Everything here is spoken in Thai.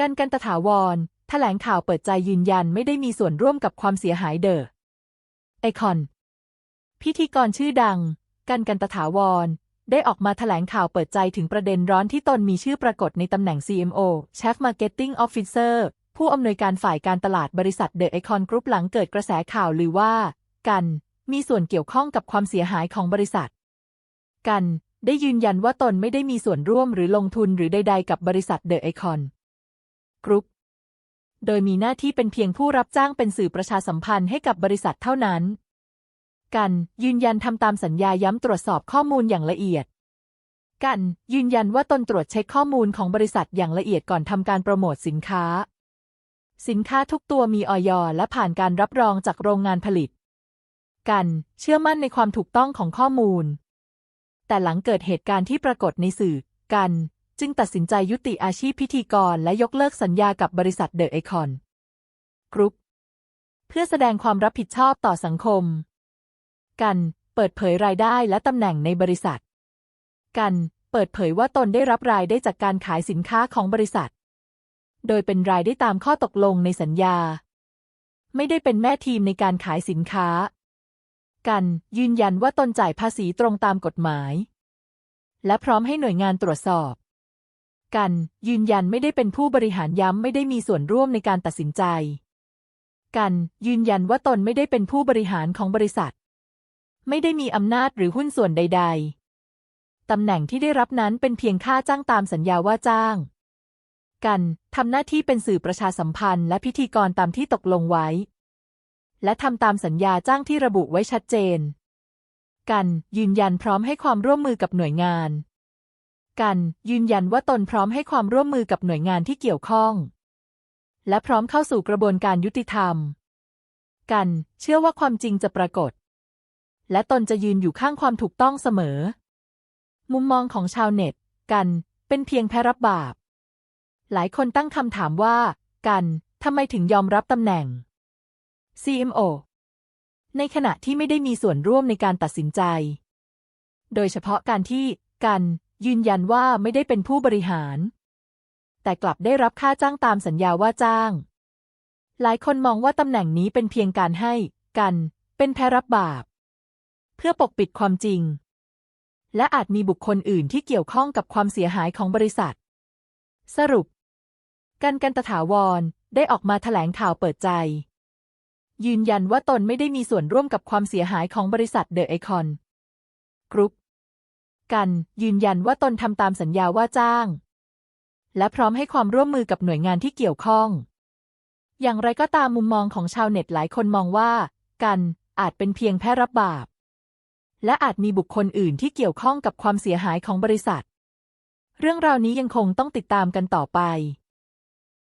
กันกันตถาวร แถลงข่าวเปิดใจยืนยันไม่ได้มีส่วนร่วมกับความเสียหายเดอไอคอน พิธีกรชื่อดัง กันกันตถาวร ได้ออกมาแถลงข่าวเปิดใจถึงประเด็นร้อนที่ตนมีชื่อปรากฏในตำแหน่ง CMO Chief Marketing Officer ผู้อำนวยการฝ่ายการตลาดบริษัทเดอะไอคอนกรุ๊ปหลังเกิดกระแสข่าวลือว่า กัน มีส่วนเกี่ยวข้องกับความเสียหายของบริษัท กัน ได้ยืนยันว่าตนไม่ได้มีส่วนร่วมหรือลงทุนหรือใด ๆ กับบริษัทเดอะไอคอน กรุ๊ป โดยมีหน้าที่เป็นเพียงผู้รับจ้างเป็นสื่อประชาสัมพันธ์ให้กับบริษัทเท่านั้น กันยืนยันทำตามสัญญาย้ำตรวจสอบข้อมูลอย่างละเอียด กันยืนยันว่าตนตรวจเช็คข้อมูลของบริษัทอย่างละเอียดก่อนทำการโปรโมทสินค้า สินค้าทุกตัวมีออยและผ่านการรับรองจากโรงงานผลิต กันเชื่อมั่นในความถูกต้องของข้อมูลแต่หลังเกิดเหตุการณ์ที่ปรากฏในสื่อ กัน จึงตัดสินใจยุติอาชีพพิธีกรและยกเลิกสัญญากับบริษัทเดอะไอคอนกรุ๊ปเพื่อแสดงความรับผิดชอบต่อสังคม กันเปิดเผยรายได้และตำแหน่งในบริษัท กันเปิดเผยว่าตนได้รับรายได้จากการขายสินค้าของบริษัท โดยเป็นรายได้ตามข้อตกลงในสัญญา ไม่ได้เป็นแม่ทีมในการขายสินค้า กันยืนยันว่าตนจ่ายภาษีตรงตามกฎหมาย และพร้อมให้หน่วยงานตรวจสอบ กัน ยืนยันไม่ได้เป็นผู้บริหารย้ำไม่ได้มีส่วนร่วมในการตัดสินใจ กัน ยืนยันว่าตนไม่ได้เป็นผู้บริหารของบริษัท ไม่ได้มีอำนาจหรือหุ้นส่วนใด ๆ ตำแหน่งที่ได้รับนั้นเป็นเพียงค่าจ้างตามสัญญาว่าจ้าง กันทำหน้าที่เป็นสื่อประชาสัมพันธ์และพิธีกรตามที่ตกลงไว้ และทำตามสัญญาจ้างที่ระบุไว้ชัดเจน กันยืนยันพร้อมให้ความร่วมมือกับหน่วยงาน กัน ยืนยันว่าตนพร้อมให้ความร่วมมือกับหน่วยงานที่เกี่ยวข้อง และพร้อมเข้าสู่กระบวนการยุติธรรม กัน เชื่อว่าความจริงจะปรากฏ และตนจะยืนอยู่ข้างความถูกต้องเสมอ มุมมองของชาวเน็ต กัน เป็นเพียงแพ้รับบาป หลายคนตั้งคำถามว่า กันทำไมถึงยอมรับตำแหน่ง CMO ในขณะที่ไม่ได้มีส่วนร่วมในการตัดสินใจ โดยเฉพาะการที่ กัน ยืนยันว่าไม่ได้เป็นผู้บริหาร แต่กลับได้รับค่าจ้างตามสัญญาว่าจ้าง หลายคนมองว่าตำแหน่งนี้เป็นเพียงการให้กัน เป็นแพรับบาป เพื่อปกปิดความจริง และอาจมีบุคคลอื่นที่เกี่ยวข้องกับความเสียหายของบริษัท สรุป กันกันตถาวรได้ออกมาแถลงข่าวเปิดใจ ยืนยันว่าตนไม่ได้มีส่วนร่วมกับความเสียหายของบริษัทเดอะไอคอนกรุ๊ป กัน ยืนยันว่าตนทำตามสัญญาว่าจ้าง และพร้อมให้ความร่วมมือกับหน่วยงานที่เกี่ยวข้อง อย่างไรก็ตามมุมมองของชาวเน็ตหลายคนมองว่า กันอาจเป็นเพียงแพ้รับบาป และอาจมีบุคคลอื่นที่เกี่ยวข้องกับความเสียหายของบริษัท เรื่องราวนี้ยังคงต้องติดตามกันต่อไป